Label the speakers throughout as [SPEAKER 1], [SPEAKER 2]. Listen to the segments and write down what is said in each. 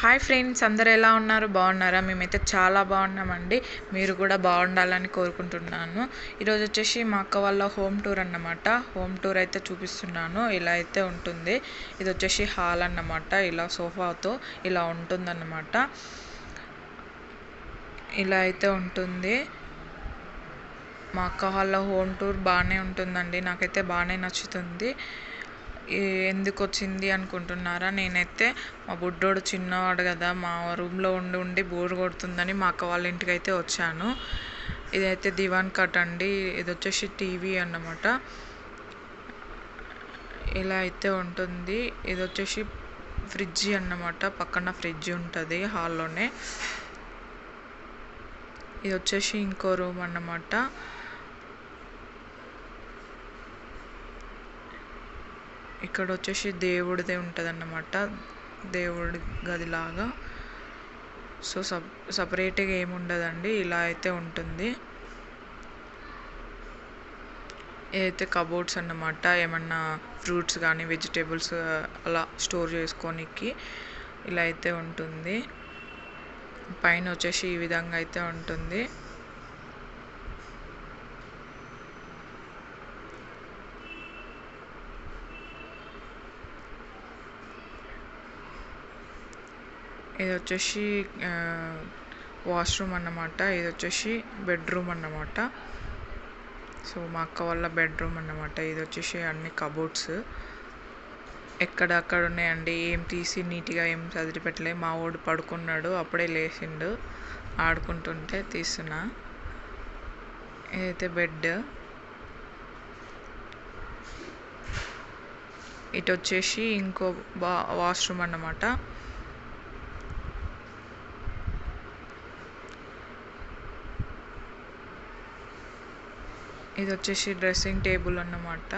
[SPEAKER 1] Hi friends అందరు ఎలా ఉన్నారు? బాగున్నారా? మేమైతే చాలా బాగున్నామండి. మీరు కూడా బాగుండాలని కోరుకుంటున్నాను. ఈరోజు వచ్చేసి మా అక్క వాళ్ళ హోమ్ టూర్ అన్నమాట. హోమ్ టూర్ అయితే చూపిస్తున్నాను. ఇలా అయితే ఉంటుంది. ఇది వచ్చేసి హాల్ అన్నమాట. ఇలా సోఫాతో ఇలా ఉంటుందన్నమాట. ఇలా అయితే ఉంటుంది. మా అక్క వాళ్ళ హోమ్ టూర్ బాగానే ఉంటుందండి. నాకైతే బాగానే నచ్చుతుంది. ఎందుకు వచ్చింది అనుకుంటున్నారా? నేనైతే మా బుడ్డోడు చిన్నవాడు కదా మా రూమ్లో ఉండి ఉండి బోర్ కొడుతుందని మా అక్క వాళ్ళ ఇంటికి అయితే వచ్చాను. ఇదైతే దివాన్ కట్ అండి. ఇది వచ్చేసి టీవీ అన్నమాట. ఇలా అయితే ఉంటుంది. ఇది వచ్చేసి ఫ్రిడ్జ్ అన్నమాట. పక్కన ఫ్రిడ్జ్ ఉంటుంది హాల్లోనే. ఇది వచ్చేసి ఇంకో రూమ్ అన్నమాట. ఇక్కడ వచ్చేసి దేవుడిదే ఉంటుంది అన్నమాట దేవుడి గదిలాగా. సో సప్ సపరేట్గా ఏమి ఉండదండి ఇలా అయితే ఉంటుంది. ఏదైతే కబోర్డ్స్ అన్నమాట ఏమన్నా ఫ్రూట్స్ కానీ వెజిటేబుల్స్ అలా స్టోర్ చేసుకోనికి ఇలా అయితే ఉంటుంది. పైన వచ్చేసి ఈ విధంగా అయితే ఉంటుంది. ఇది వచ్చేసి వాష్రూమ్ అన్నమాట. ఇది వచ్చేసి బెడ్రూమ్ అన్నమాట. సో మా అక్క వాళ్ళ బెడ్రూమ్ అన్నమాట. ఇది వచ్చేసి అన్ని కబోర్డ్స్. ఎక్కడ అక్కడ ఉన్నాయండి. ఏం తీసి నీట్గా ఏం చదివి పెట్టలే మా వాడు పడుకున్నాడు. అప్పుడే లేచిండు ఆడుకుంటుంటే తీస్తున్నా. ఇదైతే బెడ్. ఇటు వచ్చేసి ఇంకో బా వాష్రూమ్ అన్నమాట. ఇది వచ్చేసి డ్రెస్సింగ్ టేబుల్ అన్నమాట.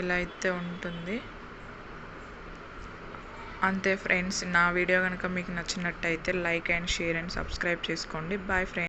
[SPEAKER 1] ఇలా అయితే ఉంటుంది. అంతే ఫ్రెండ్స్ నా వీడియో కనుక మీకు నచ్చినట్టయితే like and share and subscribe చేసుకోండి. Bye friends